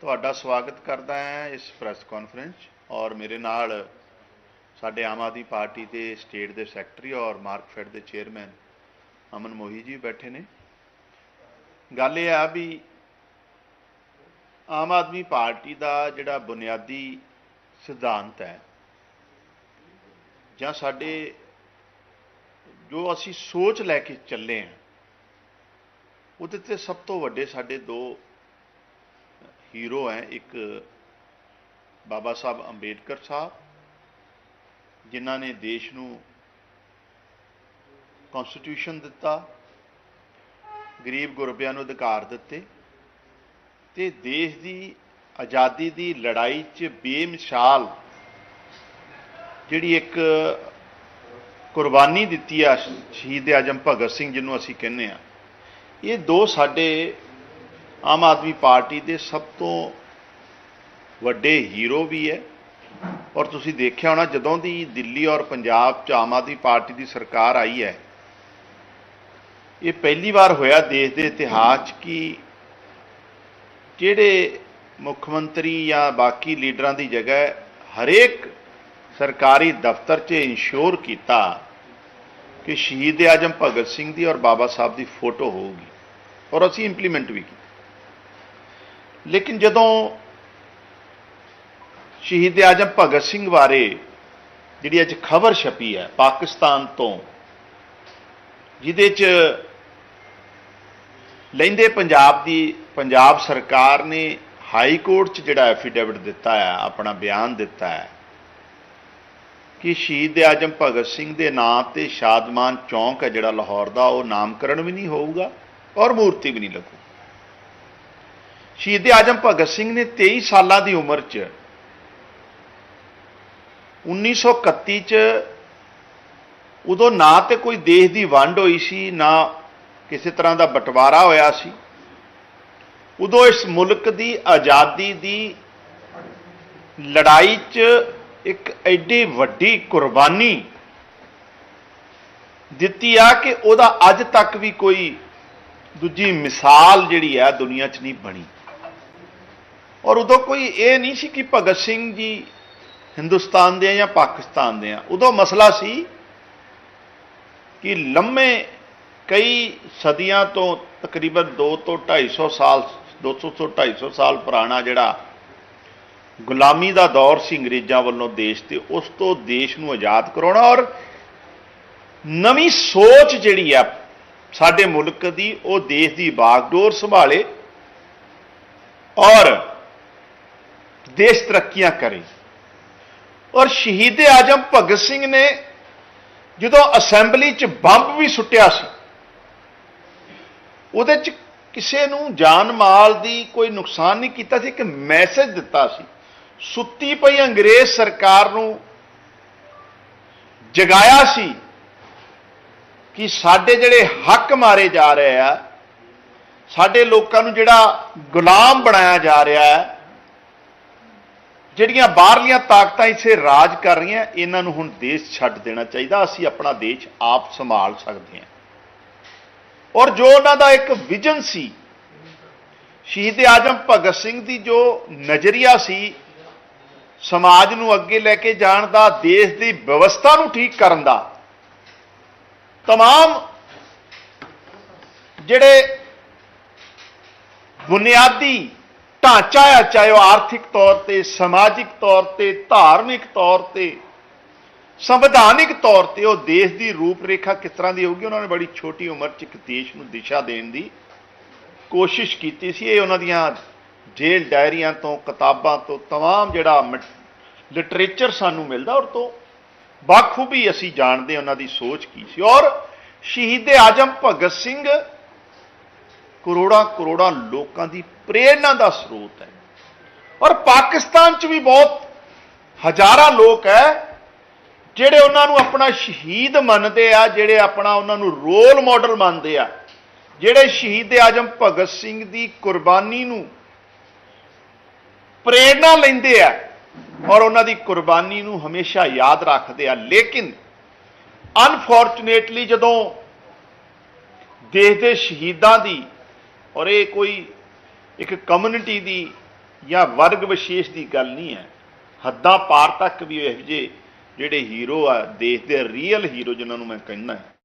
ਤੁਹਾਡਾ ਸਵਾਗਤ ਕਰਦਾ ਹਾਂ ਇਸ ਪ੍ਰੈਸ ਕਾਨਫਰੰਸ 'ਚ ਔਰ ਮੇਰੇ ਨਾਲ ਸਾਡੇ ਆਮ ਆਦਮੀ ਪਾਰਟੀ ਦੇ ਸਟੇਟ ਦੇ ਸੈਕਟਰੀ ਔਰ ਮਾਰਕਫੈਡ ਦੇ ਚੇਅਰਮੈਨ ਅਮਨ ਮੋਹੀ ਜੀ ਬੈਠੇ ਨੇ। ਗੱਲ ਇਹ ਆ ਵੀ ਆਮ ਆਦਮੀ ਪਾਰਟੀ ਦਾ ਜਿਹੜਾ ਬੁਨਿਆਦੀ ਸਿਧਾਂਤ ਹੈ ਜਾਂ ਸਾਡੇ ਜੋ ਅਸੀਂ ਸੋਚ ਲੈ ਕੇ ਚੱਲੇ ਹਾਂ, ਉਹਦੇ ਤੇ ਸਭ ਤੋਂ ਵੱਡੇ ਸਾਡੇ ਦੋ ਹੀਰੋ ਹੈ ਇੱਕ ਬਾਬਾ ਸਾਹਿਬ ਅੰਬੇਡਕਰ ਸਾਹਿਬ, ਜਿਨ੍ਹਾਂ ਨੇ ਦੇਸ਼ ਨੂੰ ਕਨਸਟੀਟਿਊਸ਼ਨ ਦਿੱਤਾ, ਗਰੀਬ ਗੁਰਬਿਆਂ ਨੂੰ ਅਧਿਕਾਰ ਦਿੱਤੇ ਤੇ ਦੇਸ਼ ਦੀ ਆਜ਼ਾਦੀ ਦੀ ਲੜਾਈ 'ਚ ਬੇਮਿਸਾਲ ਜਿਹੜੀ ਇੱਕ ਕੁਰਬਾਨੀ ਦਿੱਤੀ ਆ ਸ਼ਹੀਦ ਆਜਮ ਭਗਤ ਸਿੰਘ ਜਿਹਨੂੰ ਅਸੀਂ ਕਹਿੰਦੇ ਆ ਇਹ ਦੋ ਸਾਡੇ ਆਮ ਆਦਮੀ ਪਾਰਟੀ ਦੇ ਸਭ ਤੋਂ ਵੱਡੇ ਹੀਰੋ ਵੀ ਹੈ। ਔਰ ਤੁਸੀਂ ਦੇਖਿਆ ਹੋਣਾ, ਜਦੋਂ ਦੀ ਦਿੱਲੀ ਔਰ ਪੰਜਾਬ 'ਚ ਆਮ ਆਦਮੀ ਪਾਰਟੀ ਦੀ ਸਰਕਾਰ ਆਈ ਹੈ, ਇਹ ਪਹਿਲੀ ਵਾਰ ਹੋਇਆ ਦੇਸ਼ ਦੇ ਇਤਿਹਾਸ 'ਚ ਕਿ ਜਿਹੜੇ ਮੁੱਖ ਮੰਤਰੀ ਜਾਂ ਬਾਕੀ ਲੀਡਰਾਂ ਦੀ ਜਗ੍ਹਾ ਹਰੇਕ ਸਰਕਾਰੀ ਦਫ਼ਤਰ 'ਚ ਇੰਸ਼ੋਰ ਕੀਤਾ ਕਿ ਸ਼ਹੀਦ ਆਜਮ ਭਗਤ ਸਿੰਘ ਦੀ ਔਰ ਬਾਬਾ ਸਾਹਿਬ ਦੀ ਫੋਟੋ ਹੋਊਗੀ। ਔਰ ਅਸੀਂ ਇੰਪਲੀਮੈਂਟ ਵੀ ਕੀਤੀ। ਲੇਕਿਨ ਜਦੋਂ ਸ਼ਹੀਦ ਆਜਮ ਭਗਤ ਸਿੰਘ ਬਾਰੇ ਜਿਹੜੀ ਅੱਜ ਖਬਰ ਛਪੀ ਹੈ ਪਾਕਿਸਤਾਨ ਤੋਂ, ਜਿਹਦੇ 'ਚ ਲੈਂਦੇ ਪੰਜਾਬ ਦੀ, ਪੰਜਾਬ ਸਰਕਾਰ ਨੇ ਹਾਈ ਕੋਰਟ 'ਚ ਜਿਹੜਾ ਐਫੀਡੇਵਿਟ ਦਿੱਤਾ ਹੈ, ਆਪਣਾ ਬਿਆਨ ਦਿੱਤਾ ਹੈ ਕਿ ਸ਼ਹੀਦ ਆਜਮ ਭਗਤ ਸਿੰਘ ਦੇ ਨਾਂ ਤੇ ਸ਼ਾਦਮਾਨ ਚੌਂਕ ਹੈ ਜਿਹੜਾ ਲਾਹੌਰ ਦਾ, ਉਹ ਨਾਮਕਰਨ ਵੀ ਨਹੀਂ ਹੋਊਗਾ ਔਰ ਮੂਰਤੀ ਵੀ ਨਹੀਂ ਲੱਗੂ ਸ਼ਹੀਦ ਆਜਮ ਭਗਤ ਸਿੰਘ ਨੇ 23 ਸਾਲਾਂ ਦੀ ਉਮਰ 'ਚ 1931 'ਚ ਉਦੋਂ ਨਾ ਤੇ ਕੋਈ ਦੇਸ਼ ਦੀ ਵੰਡ ਹੋਈ ਸੀ, ਨਾ ਕਿਸੇ ਤਰ੍ਹਾਂ ਦਾ ਬਟਵਾਰਾ ਹੋਇਆ ਸੀ। ਉਦੋਂ ਇਸ ਮੁਲਕ ਦੀ ਆਜ਼ਾਦੀ ਦੀ ਲੜਾਈ 'ਚ ਇੱਕ ਐਡੀ ਵੱਡੀ ਕੁਰਬਾਨੀ ਦਿੱਤੀ ਆ ਕਿ ਉਹਦਾ ਅੱਜ ਤੱਕ ਵੀ ਕੋਈ ਦੂਜੀ ਮਿਸਾਲ ਜਿਹੜੀ ਆ ਦੁਨੀਆ 'ਚ ਨਹੀਂ ਬਣੀ। ਔਰ ਉਦੋਂ ਕੋਈ ਇਹ ਨਹੀਂ ਸੀ ਕਿ ਭਗਤ ਸਿੰਘ ਜੀ ਹਿੰਦੁਸਤਾਨ ਦੇ ਆ ਜਾਂ ਪਾਕਿਸਤਾਨ ਦੇ ਆ। ਉਦੋਂ ਮਸਲਾ ਸੀ ਕਿ ਲੰਮੇ ਕਈ ਸਦੀਆਂ ਤੋਂ ਤਕਰੀਬਨ 2 ਤੋਂ 250 ਸਾਲ 200 ਤੋਂ 250 ਸਾਲ ਪੁਰਾਣਾ ਜਿਹੜਾ ਗੁਲਾਮੀ ਦਾ ਦੌਰ ਸੀ ਅੰਗਰੇਜ਼ਾਂ ਵੱਲੋਂ ਦੇਸ਼ ਤੇ, ਉਸ ਤੋਂ ਦੇਸ਼ ਨੂੰ ਆਜ਼ਾਦ ਕਰਾਉਣਾ ਔਰ ਨਵੀਂ ਸੋਚ ਜਿਹੜੀ ਆ ਸਾਡੇ ਮੁਲਕ ਦੀ, ਉਹ ਦੇਸ਼ ਦੀ ਬਾਗਡੋਰ ਸੰਭਾਲੇ ਔਰ ਦੇਸ਼ ਤਰੱਕੀਆਂ ਕਰੇ। ਔਰ ਸ਼ਹੀਦ ਆਜਮ ਭਗਤ ਸਿੰਘ ਨੇ ਜਦੋਂ ਅਸੈਂਬਲੀ 'ਚ ਬੰਬ ਵੀ ਸੁੱਟਿਆ ਸੀ, ਉਹਦੇ 'ਚ ਕਿਸੇ ਨੂੰ ਜਾਨ ਮਾਲ ਦੀ ਕੋਈ ਨੁਕਸਾਨ ਨਹੀਂ ਕੀਤਾ ਸੀ, ਇੱਕ ਮੈਸੇਜ ਦਿੱਤਾ ਸੀ। ਸੁੱਤੀ ਪਈ ਅੰਗਰੇਜ਼ ਸਰਕਾਰ ਨੂੰ ਜਗਾਇਆ ਸੀ ਕਿ ਸਾਡੇ ਜਿਹੜੇ ਹੱਕ ਮਾਰੇ ਜਾ ਰਹੇ ਆ, ਸਾਡੇ ਲੋਕਾਂ ਨੂੰ ਜਿਹੜਾ ਗੁਲਾਮ ਬਣਾਇਆ ਜਾ ਰਿਹਾ ਹੈ ਜਿਹੜੀਆਂ ਬਾਹਰਲੀਆਂ ਤਾਕਤਾਂ ਇੱਥੇ ਰਾਜ ਕਰ ਰਹੀਆਂ ਇਹਨਾਂ ਨੂੰ ਹੁਣ ਦੇਸ਼ ਛੱਡ ਦੇਣਾ ਚਾਹੀਦਾ ਅਸੀਂ ਆਪਣਾ ਦੇਸ਼ ਆਪ ਸੰਭਾਲ ਸਕਦੇ ਹਾਂ ਔਰ ਜੋ ਉਹਨਾਂ ਦਾ ਇੱਕ ਵਿਜ਼ਨ ਸੀ ਸ਼ਹੀਦ ਆਜਮ ਭਗਤ ਸਿੰਘ ਦੀ ਜੋ ਨਜ਼ਰੀਆ ਸੀ ਸਮਾਜ ਨੂੰ ਅੱਗੇ ਲੈ ਕੇ ਜਾਣ ਦਾ ਦੇਸ਼ ਦੀ ਵਿਵਸਥਾ ਨੂੰ ਠੀਕ ਕਰਨ ਦਾ तमाम ਜਿਹੜੇ ਬੁਨਿਆਦੀ ਢਾਂਚਾ ਆ ਚਾਹੇ ਉਹ ਆਰਥਿਕ ਤੌਰ ਤੇ ਸਮਾਜਿਕ ਤੌਰ ਤੇ ਧਾਰਮਿਕ ਤੌਰ ਤੇ ਸੰਵਿਧਾਨਿਕ ਤੌਰ ਤੇ ਉਹ ਦੇਸ਼ ਦੀ ਰੂਪਰੇਖਾ ਕਿਸ ਤਰ੍ਹਾਂ ਦੀ ਹੋਊਗੀ ਉਹਨਾਂ ਨੇ ਬੜੀ ਛੋਟੀ ਉਮਰ 'ਚ ਇੱਕ ਦੇਸ਼ ਨੂੰ ਦਿਸ਼ਾ ਦੇਣ ਦੀ ਕੋਸ਼ਿਸ਼ ਕੀਤੀ ਸੀ ਇਹ ਉਹਨਾਂ ਦੀਆਂ ਜੇਲ੍ਹ ਡਾਇਰੀਆਂ ਤੋਂ ਕਿਤਾਬਾਂ ਤੋਂ तमाम ਜਿਹੜਾ ਲਿਟਰੇਚਰ ਸਾਨੂੰ ਮਿਲਦਾ ਔਰ ਤੋਂ ਬਾਖੂਬੀ ਅਸੀਂ ਜਾਣਦੇ ਉਹਨਾਂ ਦੀ ਸੋਚ ਕੀ ਸੀ ਔਰ ਸ਼ਹੀਦ ਆਜਮ ਭਗਤ ਸਿੰਘ ਕਰੋੜਾਂ ਕਰੋੜਾਂ ਲੋਕਾਂ ਦੀ ਪ੍ਰੇਰਣਾ ਦਾ ਸਰੋਤ ਹੈ। ਔਰ ਪਾਕਿਸਤਾਨ 'ਚ ਵੀ ਬਹੁਤ ਹਜ਼ਾਰਾਂ ਲੋਕ ਹੈ ਜਿਹੜੇ ਉਹਨਾਂ ਨੂੰ ਆਪਣਾ ਸ਼ਹੀਦ ਮੰਨਦੇ ਆ, ਜਿਹੜੇ ਆਪਣਾ ਉਹਨਾਂ ਨੂੰ ਰੋਲ ਮਾਡਲ ਮੰਨਦੇ ਆ। ਜਿਹੜੇ ਸ਼ਹੀਦ ਆਜਮ ਭਗਤ ਸਿੰਘ ਦੀ ਕੁਰਬਾਨੀ ਨੂੰ ਪ੍ਰੇਰਣਾ ਲੈਂਦੇ ਆ ਔਰ ਉਹਨਾਂ ਦੀ ਕੁਰਬਾਨੀ ਨੂੰ ਹਮੇਸ਼ਾ ਯਾਦ ਰੱਖਦੇ ਆ। ਲੇਕਿਨ ਅਨਫੋਰਚੂਨੇਟਲੀ ਜਦੋਂ ਦੇਸ਼ ਦੇ ਸ਼ਹੀਦਾਂ ਦੀ ਔਰ ਇਹ ਕੋਈ ਇੱਕ ਕਮਿਊਨਿਟੀ ਦੀ ਜਾਂ ਵਰਗ ਵਿਸ਼ੇਸ਼ ਦੀ ਗੱਲ ਨਹੀਂ ਹੈ। ਹੱਦਾਂ ਪਾਰ ਤੱਕ ਵੀ ਇਹੋ ਜਿਹੇ ਜਿਹੜੇ ਹੀਰੋ ਆ, ਦੇਸ਼ ਦੇ ਰੀਅਲ ਹੀਰੋ ਜਿਨ੍ਹਾਂ ਨੂੰ ਮੈਂ ਕਹਿੰਦਾ